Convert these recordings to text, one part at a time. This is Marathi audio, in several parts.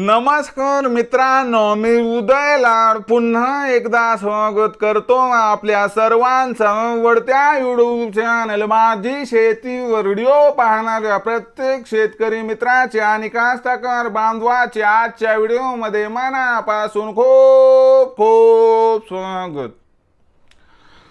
नमस्कार मित्रांनो मी उदय लाड. पुन्हा एकदा स्वागत करतो आपल्या सर्वांचा वडत्या युट्यूब चॅनल माझी शेती व्हिडिओ पाहणाऱ्या प्रत्येक शेतकरी मित्राचे आणि कास्तकार बांधवाचे आजच्या व्हिडिओमध्ये मनापासून खूप खूप स्वागत.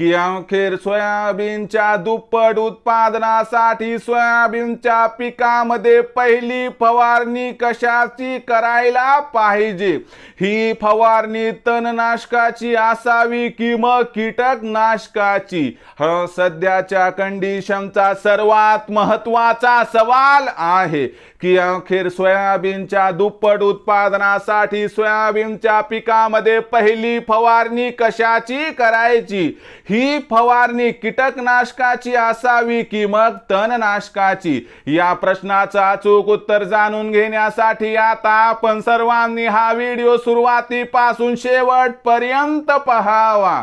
की अखेर सोयाबीनच्या दुप्पट उत्पादनासाठी सोयाबीनच्या पिकामध्ये पहिली फवारणी कशाची करायला पाहिजे? ही फवारणी तणनाशकाची असावी की मग कीटकनाशकाची? हा सध्याच्या कंडिशनचा सर्वात महत्त्वाचा सवाल आहे. की अखेर सोयाबीनच्या दुप्पट उत्पादनासाठी सोयाबीनच्या पिकामध्ये पहिली फवारणी कशाची करायची? ही फवारणी कीटकनाशकाची असावी की मग तणनाशकाची? या प्रश्नाचं अचूक उत्तर जाणून घेण्यासाठी आता आपण सर्वांनी हा व्हिडिओ सुरुवातीपासून शेवटपर्यंत पहावा.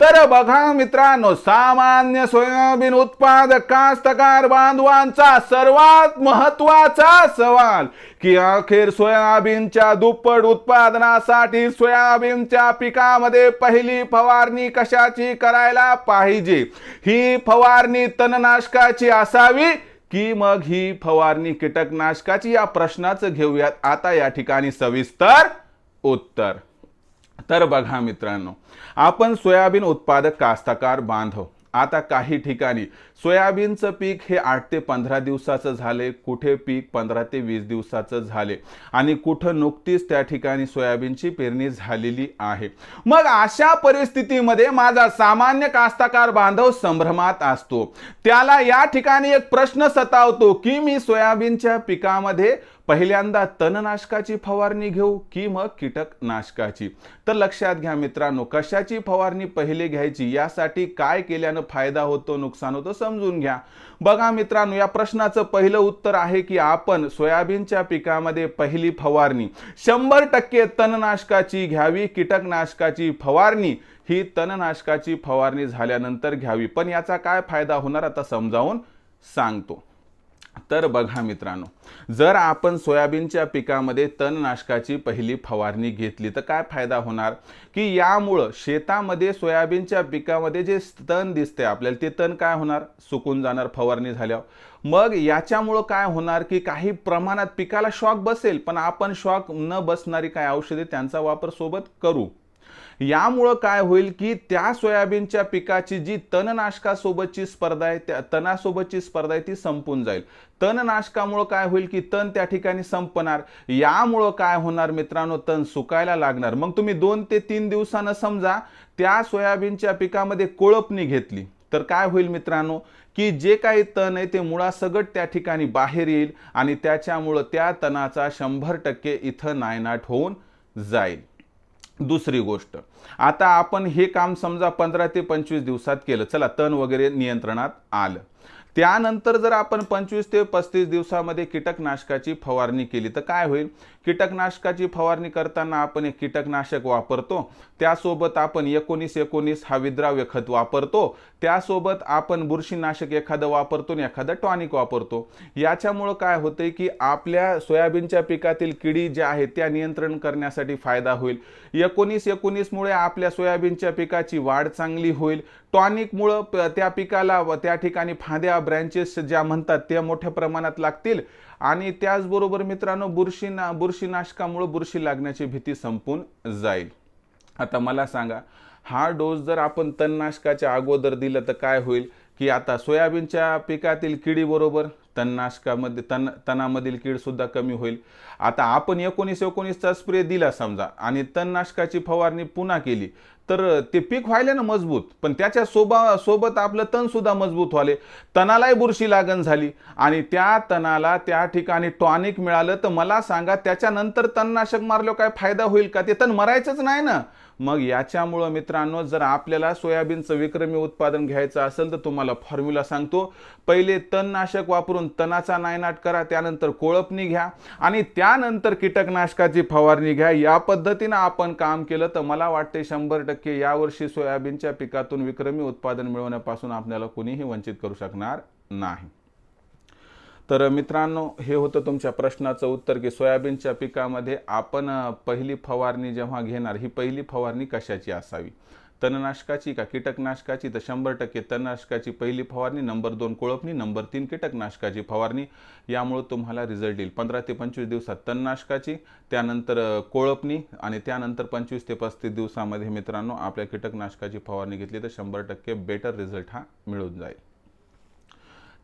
तर बघा मित्रांनो सामान्य सोयाबीन उत्पादक कास्तकार बांधवांचा सर्वात महत्त्वाचा सवाल की अखेर सोयाबीनच्या दुप्पट उत्पादनासाठी सोयाबीनच्या पिकामध्ये पहिली फवारणी कशाची करायला पाहिजे? ही फवारणी तणनाशकाची असावी की मग ही फवारणी कीटकनाशकाची? या प्रश्नाचं घेऊयात. आता या ठिकाणी सविस्तर उत्तर. तर बघा मित्रांनो आपण सोयाबीन उत्पादक कास्तकार बांधव. आता काही ठिकाणी सोयाबीनचं पीक हे आठ ते पंधरा दिवसाचं झाले कुठे पीक पंधरा ते वीस दिवसाचं झाले आणि कुठं नुकतीच त्या ठिकाणी सोयाबीनची पेरणी झालेली आहे. मग अशा परिस्थितीमध्ये माझा सामान्य कास्तकार बांधव संभ्रमात असतो. त्याला या ठिकाणी एक प्रश्न सतावतो की मी सोयाबीनच्या पिकामध्ये पहिल्यांदा तणनाशकाची फवारणी घेऊ की मग कीटकनाशकाची? तर लक्षात घ्या मित्रांनो कशाची फवारणी पहिले घ्यायची? यासाठी काय केल्यानं फायदा होतो नुकसान होतं समजून घ्या. बघा मित्रांनो या प्रश्नाचं पहिलं उत्तर आहे की आपण सोयाबीनच्या पिकामध्ये पहिली फवारणी. शंभर टक्के तणनाशकाची घ्यावी कीटकनाशकाची फवारणी. ही तणनाशकाची फवारणी झाल्यानंतर घ्यावी. पण याचा काय फायदा होणार आता समजावून सांगतो. तर बघा मित्रांनो जर आपण सोयाबीनच्या पिकामध्ये तणनाशकाची पहिली फवारणी घेतली तर काय फायदा होणार? की यामुळं शेतामध्ये सोयाबीनच्या पिकामध्ये जे तण दिसते आपल्याला ते तण काय होणार? सुकून जाणार फवारणी झाल्यावर. मग याच्यामुळं काय होणार की काही प्रमाणात पिकाला शॉक बसेल पण आपण शॉक न बसणारी काय औषधे त्यांचा वापर सोबत करू? यामुळं काय होईल की त्या सोयाबीनच्या पिकाची जी तणनाशकासोबतची स्पर्धा आहे त्या तणासोबतची स्पर्धा आहे ती संपून जाईल. तणनाशकामुळं काय होईल की तण त्या ठिकाणी संपणार. यामुळं काय होणार मित्रांनो? तण सुकायला लागणार. मग तुम्ही दोन ते तीन दिवसानं समजा त्या सोयाबीनच्या पिकामध्ये कोळपणी घेतली. तर काय होईल मित्रांनो? की जे काही तण आहे ते मुळासगट त्या ठिकाणी बाहेर येईल आणि त्याच्यामुळं त्या तणाचा शंभर टक्के इथं नायनाट होऊन जाईल. दुसरी गोष्ट. आता आपण हे काम समजा पंधरा ते पंचवीस दिवसात केलं. चला तण वगैरे नियंत्रणात आलं. त्यानंतर जर आपण पंचवीस ते पस्तीस दिवसामध्ये कीटकनाशकाची फवारणी केली तर काय होईल? कीटकनाशकाची फवारणी करताना आपण एक कीटकनाशक वापरतो. त्यासोबत आपण एकोणीस एकोणीस हा विद्राव्य खत वापरतो. त्यासोबत आपण बुरशीनाशक एखादं वापरतो आणि एखादं टॉनिक वापरतो. याच्यामुळं काय होतंय की आपल्या सोयाबीनच्या पिकातील किडी ज्या आहेत त्या नियंत्रण करण्यासाठी फायदा होईल. एकोणीस एकोणीसमुळे आपल्या सोयाबीनच्या पिकाची वाढ चांगली होईल. टॉनिकमुळं प- त्या पिकाला व त्या ठिकाणी फांद्या ब्रँचेस ज्या म्हणतात त्या मोठ्या प्रमाणात लागतील. आणि त्याचबरोबर मित्रांनो बुरशीना बुरशीनाशकामुळं बुरशी लागण्याची भीती संपून जाईल. आता मला सांगा हा डोस जर आपण तणनाशकाच्या अगोदर दिलं तर काय होईल? की आता सोयाबीनच्या पिकातील किडीबरोबर तणनाशकामध्ये तण तणामधील कीडसुद्धा कमी होईल. आता आपण एकोणीस एकोणीसचा स्प्रे दिला समजा आणि तणनाशकाची फवारणी पुन्हा केली तर ते पीक व्हायले ना मजबूत. पण त्याच्या सोबा सोबत आपलं तणसुद्धा मजबूत व्हाले. तणालाही बुरशी लागण झाली. आणि त्या तणाला त्या ठिकाणी टॉनिक मिळालं तर मला सांगा त्याच्यानंतर तणनाशक मारलं काय फायदा होईल का? ते तण मरायचंच नाही ना. मग याच्यामुळं मित्रांनो जर आपल्याला सोयाबीनचं विक्रमी उत्पादन घ्यायचं असेल तर तुम्हाला फॉर्म्युला सांगतो. पहिले तणनाशक वापरून तणाचा नायनाट करा त्यानंतर कोळपणी घ्या आणि त्यानंतर कीटकनाशकाची फवारणी घ्या. या पद्धतीनं आपण काम केलं तर मला वाटते शंभर टक्के यावर्षी सोयाबीनच्या पिकातून विक्रमी उत्पादन मिळवण्यापासून आपल्याला कुणीही वंचित करू शकणार नाही. तर मित्रांनो हे होतं तुमच्या प्रश्नाचं उत्तर की सोयाबीनच्या पिकामध्ये आपण पहिली फवारणी जेव्हा घेणार ही पहिली फवारणी कशाची असावी? तणनाशकाची का कीटकनाशकाची? तर शंभर टक्के तणनाशकाची पहिली फवारणी नंबर दोन कोळपणी नंबर तीन कीटकनाशकाची फवारणी. यामुळे तुम्हाला रिझल्ट येईल. पंधरा ते पंचवीस दिवसात तणनाशकाची त्यानंतर कोळपणी आणि त्यानंतर पंचवीस ते पस्तीस दिवसामध्ये मित्रांनो आपल्या कीटकनाशकाची फवारणी घेतली तर शंभर टक्के बेटर रिझल्ट हा मिळून जाईल.